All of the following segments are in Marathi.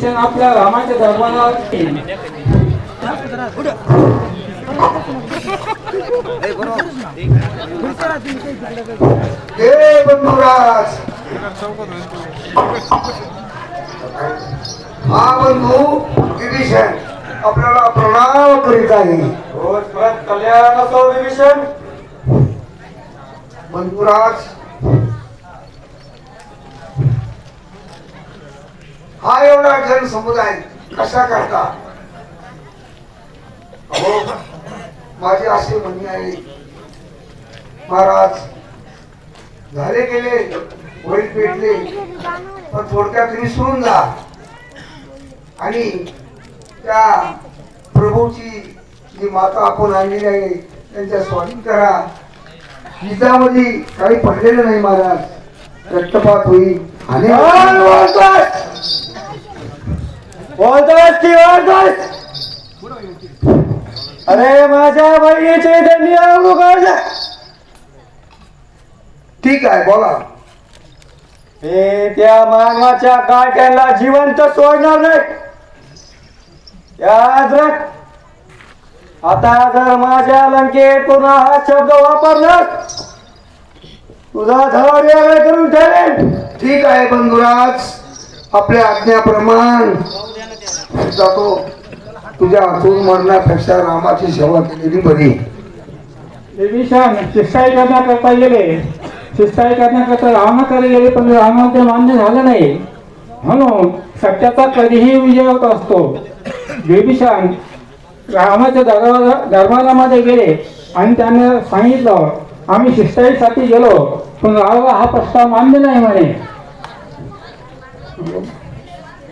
विभीषण आपल्या रामाच्या दरबारात हे बंधुराज हा बंधू विभीषण आपल्याला प्रणाम करीत आहे. रोज परत कल्याण असो विभीषण बंधुराज हा एवढा जनसमुदाय कशा करता? हो माझे असे म्हणणे आहे. महाराज झाले गेले वडील पेटले पण थोडक्यात विसरून सोडून जा. आणि त्या प्रभूची जी माता आपण आणलेली आहे त्यांच्या स्वाधीन करा. हिजामध्ये काही पडलेलं नाही महाराज. रक्तपात होईल. आणि बोलतोस की अरे माझ्या बहिणीचे त्यांनी ठीक आहे बोला. हे त्या मानवाच्या काट्याला जिवंत सोडणार नाही. याद राख आता जर माझ्या लंकेत पुन्हा हा शब्द वापरणार तुझा धड वेगळा करून ठेवेन ठीक आहे बंधुराज. आपल्या आज्ञाप्रमाण जातो. तुझ्या हातून मरण्यापेक्षा रामाची सेवा केलेली बरी. विभीषण शिष्टाई करण्याकरता गेले. शिष्टाई करण्याकरता रावणाकडे गेले पण रामाचे ते मान्य झालं नाही. म्हणून सत्याचा कधीही विजय होत असतो. विभीषण रामाच्या दरबारा दरबारामध्ये गेले आणि त्याने सांगितलं आम्ही शिष्टाईसाठी गेलो पण रावला हा प्रस्ताव मान्य नाही म्हणे.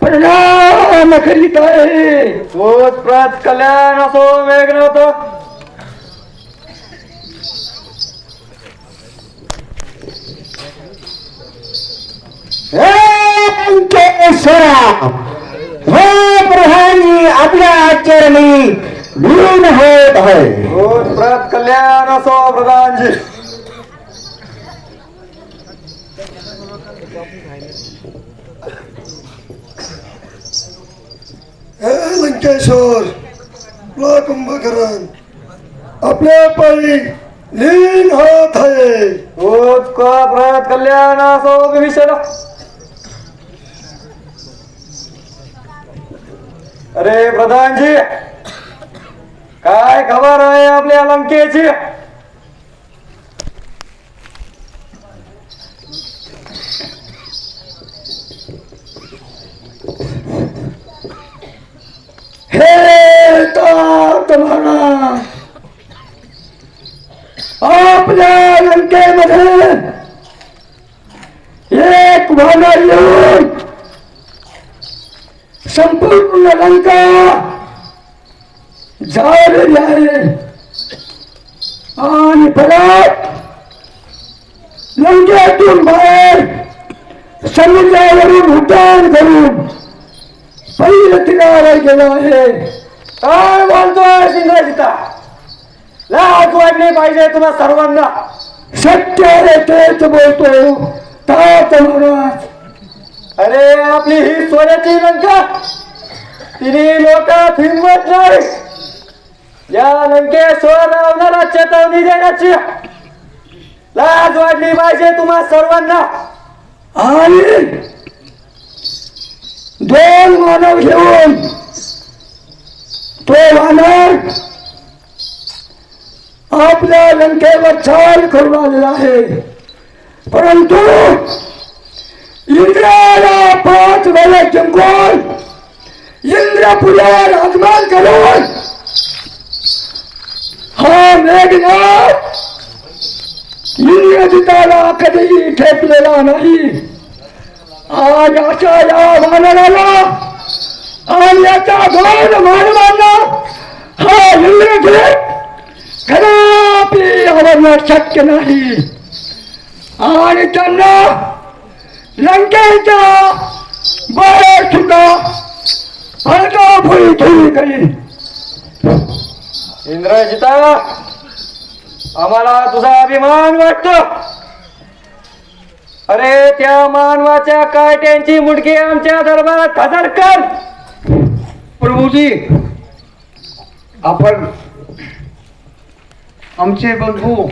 प्रणाम करीत आहे. तोच प्रत कल्याण असो वेगळं होतं. हे प्रधानी आपल्या चरणी लीन होत आहे. तोच प्रत कल्याण असो प्रधानजी. हे ला कुंभकरण आपल्या पायी लीन होत आहे. तोच प्रत कल्याण असो विषय अरे प्रधानजी काय खबर आहे आपल्या लंकेची हे तात म्हणा आपल्या लंकेमध्ये एक वानर येऊन संपूर्ण लंका झालेली आहे. आणि परत लंकेतून बाहेर समुद्रावरून उड्डाण करून पहिलं ठिकाणाला गेला आहे. काय बोलतोय सिंगसिता लाज वाटली पाहिजे तुम्हा सर्वांना. सत्य आहे तेच बोलतो. तात महाराज अरे आपली ही सोन्याची लंका. तिने लोकात हिंमत नाही. या लंकेश्वर रावणाला चेतवणी देण्याची. लाज वाटली पाहिजे तुम्हा सर्वांना. आणि दोन मानव घेऊन तो वानर आपल्या लंकेवर छाल करून आलेला आहे. परंतु इंद्राला पाच वेळा जिंकून इंद्रपुरात आगमन करून हा मेघनाथ इंद्रजिताला कधीही ठेपलेला नाही. आज अशा या वानराला आणि याचा दोन मानवांना हा इंग्रज कदापि आवडणं शक्य नाही. आणि त्यांना लंकेच्या बाहेर सुद्धा फळकाफुली धुळी करीन इंद्रजिता आम्हाला तुझा अभिमान वाटतो. अरे त्या मानवाच्या काट्यांची मुडकी आमच्या दरबारात हजर कर. प्रभूजी आपण आमचे बंधू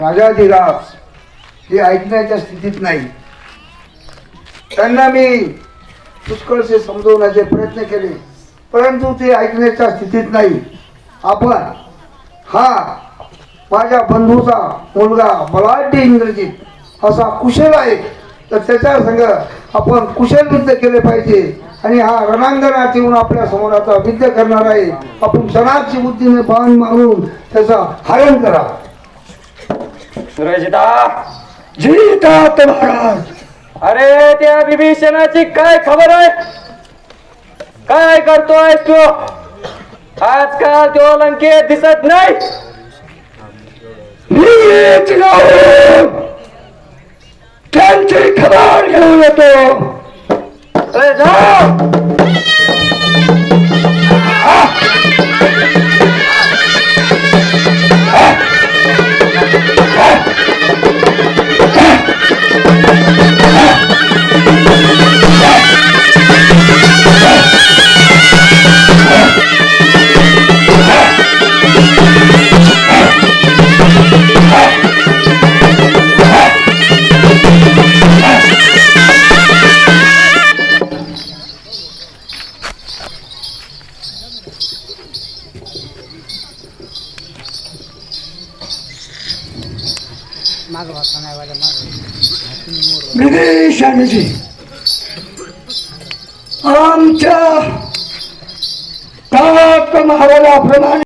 राजाधिराज हे ऐकण्याच्या स्थितीत नाही. त्यांना मी पुष्कळसे समजवण्याचे प्रयत्न केले परंतु ते ऐकण्याच्या स्थितीत नाही. आपण हा माझ्या बंधूचा मुलगा बलाढ्य इंद्रजीत असा कुशल आहे तर त्याच्या संग आपण कुशल नृत्य केले पाहिजे. आणि हा रणांगणात येऊन आपल्यासमोर आता युद्ध करणार आहे. आपण क्षणाची बुद्धीने बाण मारून त्याचा हरण करा. महाराज अरे त्या विभीषणाची काय खबर आहे? काय करतोय तू? आजकाल तो लंकेत दिसत नाही मीच जाऊन त्यांची खबर घेऊन येतो अरे जा विदेशांची आमच्या महाराजाप्रमाणे